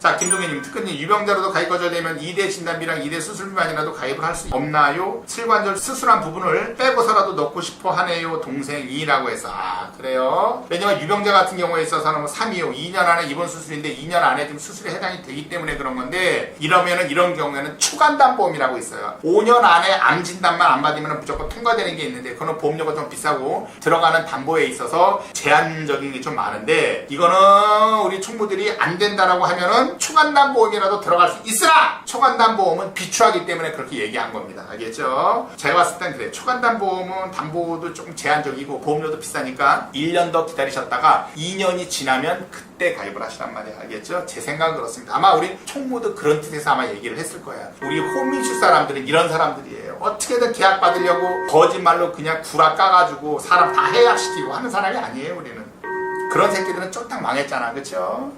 자, 김동현님, 특근님, 유병자로도 가입 거절되면 2대 진단비랑 2대 수술비만이라도 가입을 할 수 없나요? 실관절 수술한 부분을 빼고서라도 넣고 싶어 하네요, 동생이라고 해서. 아, 그래요? 왜냐면 유병자 같은 경우에 있어서는 뭐 3이요. 2년 안에 입원 수술인데 2년 안에 지금 수술에 해당이 되기 때문에 그런 건데, 이러면은 이런 경우에는 추간담보험이라고 있어요. 5년 안에 암 진단만 안 받으면 무조건 통과되는 게 있는데, 그거는 보험료가 좀 비싸고, 들어가는 담보에 있어서 제한적인 게 좀 많은데, 이거는 우리 총무들이 안 된다라고 하면은 초간담보험이라도 들어갈 수 있으나 초간담보험은 비추하기 때문에 그렇게 얘기한 겁니다. 알겠죠? 제가 봤을 땐 그래. 초간담보험은 담보도 조금 제한적이고 보험료도 비싸니까 1년 더 기다리셨다가 2년이 지나면 그때 가입을 하시란 말이에요. 알겠죠? 제 생각은 그렇습니다. 아마 우리 총무도 그런 뜻에서 아마 얘기를 했을 거예요. 우리 호민수 사람들은 이런 사람들이에요. 어떻게든 계약 받으려고 거짓말로 그냥 구라 까가지고 사람 다 해약시키고 하는 사람이 아니에요, 우리는. 그런 새끼들은 쫄딱 망했잖아, 그쵸?